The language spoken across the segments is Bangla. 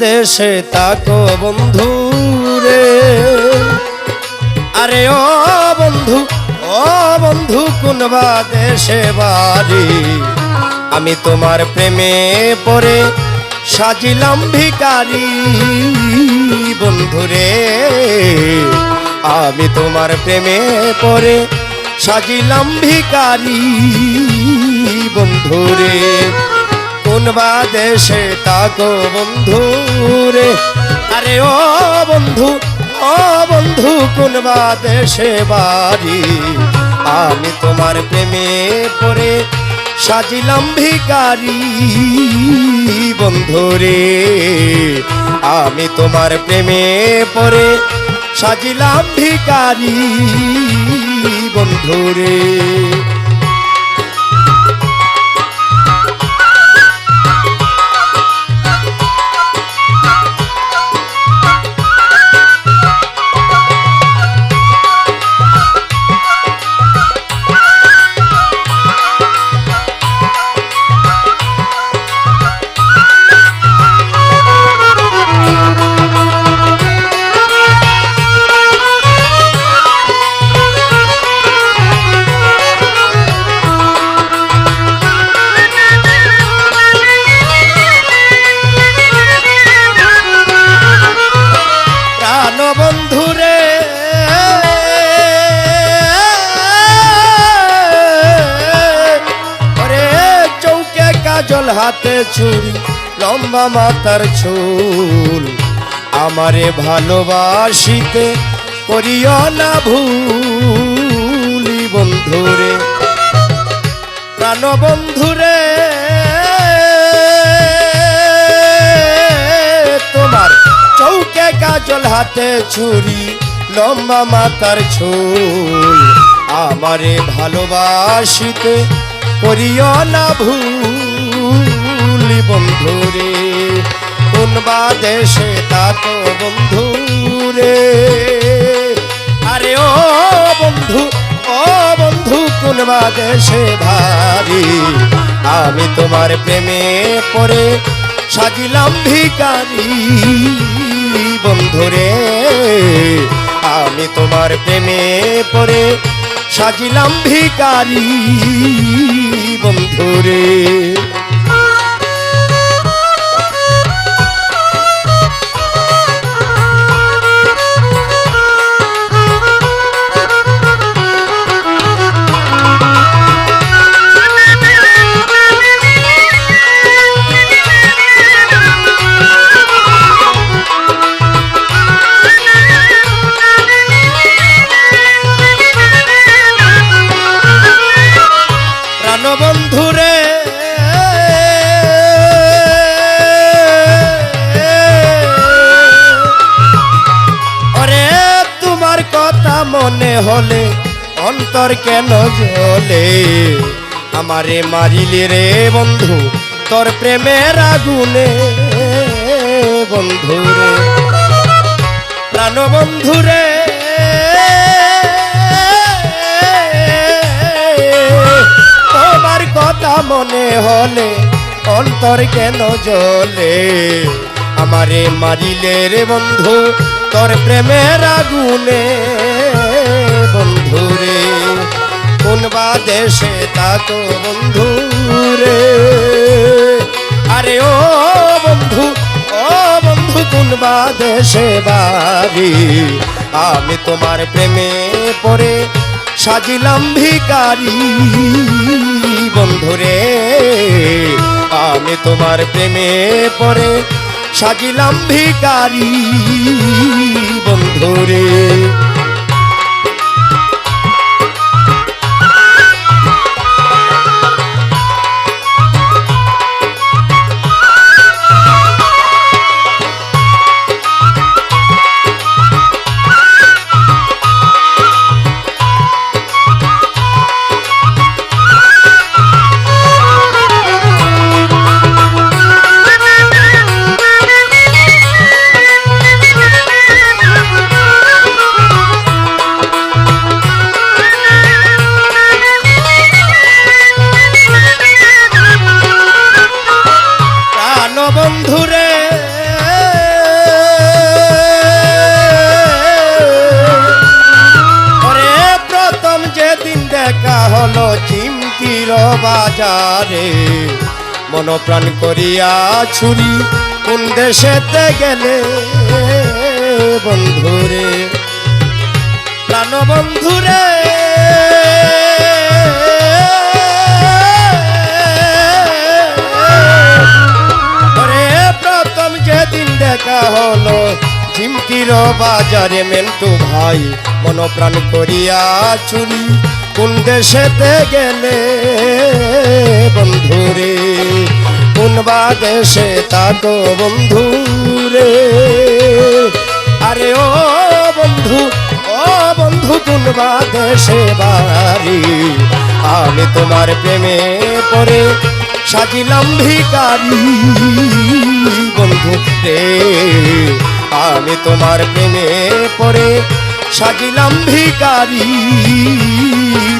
দেশে তাকো বন্ধু রে। আরে ও বন্ধু ও বন্ধু কোনবা দেশে বাড়ি? আমি তোমার প্রেমে পড়ে সাজিলাম ভিকারি বন্ধুরে আমি তোমার প্রেমে পড়ে সাজিলাম ভিকারি বন্ধুরে কোনবা দেশে তাকো বন্ধু রে? আরে ও বন্ধু ও বন্ধু কোনবা দেশে বাড়ি? আমি তোমার প্রেমে পড়ে সাজিলাম ভিকারি বন্ধু রে। আমি তোমার প্রেমে পড়ে সাজিলাম ভিকারি বন্ধুরে প্রাণ হাতে ছুরি লম্বা মাথার চুল। আমারে ভালোবাসিতে করিও না ভুলি বন্ধুরে। প্রাণ বন্ধুরে তোমার চৌকে কাজল হাতে ছুরি, লম্বা মাথার ছুল আমারে ভালোবাসিতে করিও না ভুলি বন্ধুরে কোন বা দেশে তা তো বন্ধুরে আরে ও বন্ধু ও বন্ধু, কোন বা দেশে ভারি। আমি তোমার প্রেমে পড়ে সাজিলাম ভিকারি বন্ধুরে আমি তোমার প্রেমে পড়ে সাজিলাম ভিকারি হলে, অন্তর কেন জ্বলে আমারে মারিলে রে বন্ধু, তোর প্রেমের আগুনে। বন্ধুরে প্রাণবন্ধুরে তোমার কথা মনে হলে, অন্তর কেন জ্বলে আমারে মারিলে রে বন্ধু, তোর প্রেমের আগুনে। কোন বা দেশে তা তো বন্ধু রে। আরে ও বন্ধু ও বন্ধু, কোন বা দেশে বাড়ি? আমি তোমার প্রেমে পড়ে সাজিলাম ভিকারি বন্ধুরে আমি তোমার প্রেমে পড়ে সাজিলাম ভিকারি বন্ধুরে বাজারে মনপ্রাণ করিয়া ছুরি কোন দেশেতে গেলে? বন্ধুরে, প্রাণ বন্ধুরে। প্রথম দেখা হলো, ঝিমকির বাজারে মেন্টু ভাই মনপ্রাণ করিয়া চুরি কোন দেশেতে গেলে বন্ধুরে? কোন বা দেশে তাকো বন্ধুরে? আরে ও বন্ধু ও বন্ধু, কোন বা দেশে বাড়ি? আমি তোমার প্রেমে পড়ে সাজিলাম ভিকারি বন্ধু রে আমি তোমার প্রেমে পড়ে সাজিলাম ভিকারি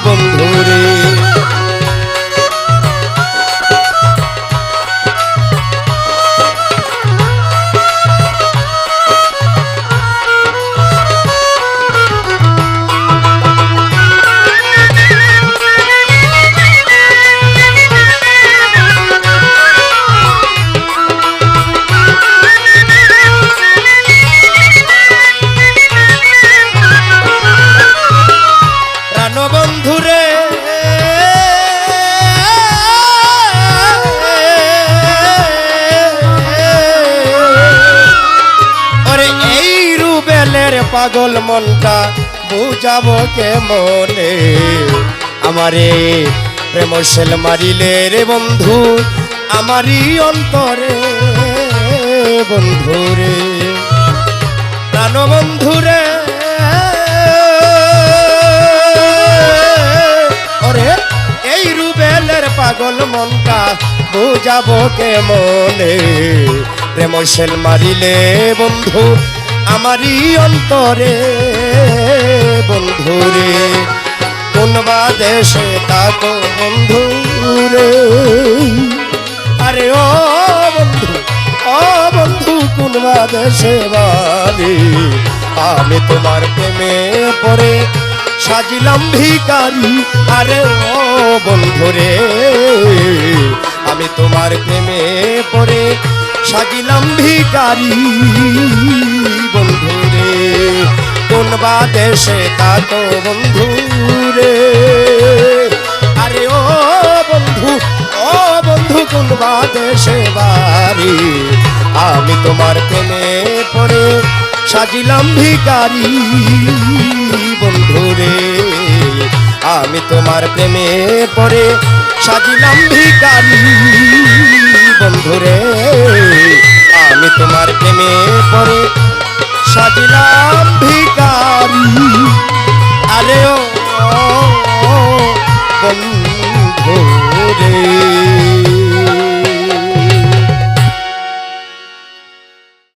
বন্ধু পাগল মনটা বুঝাবো কে মনে আমারে প্রেম সেল মারিলে রে বন্ধু, আমারই অন্তরে বন্ধুরে প্রাণবন্ধুরে ওরে, এই রুবেলের পাগল মনটা বুঝাবো কে মনে প্রেম সেল মারিলে বন্ধু আমারই অন্তরে, বন্ধুরে। কোন বা দেশে তাকো বন্ধুরে। আরে ও বন্ধু ও বন্ধু, কোন বা দেশে বাড়ি আমি তোমার প্রেমে পড়ে সাজিলাম ভিকারি আরে ও বন্ধুরে, আমি তোমার প্রেমে পড়ে সাজিলাম ভিকারি কোন বা দেশে তাকো বন্ধুরে আরে ও বন্ধু ও বন্ধু, কোন বা দেশে বাড়ি? আমি তোমার প্রেমে পড়ে সাজিলাম ভিকারি বন্ধু রে। আমি তোমার প্রেমে পড়ে সাজিলাম ভিকারি বন্ধুরে আমি তোমার প্রেমে পড়ে করি আরে ও বন্ধু রে।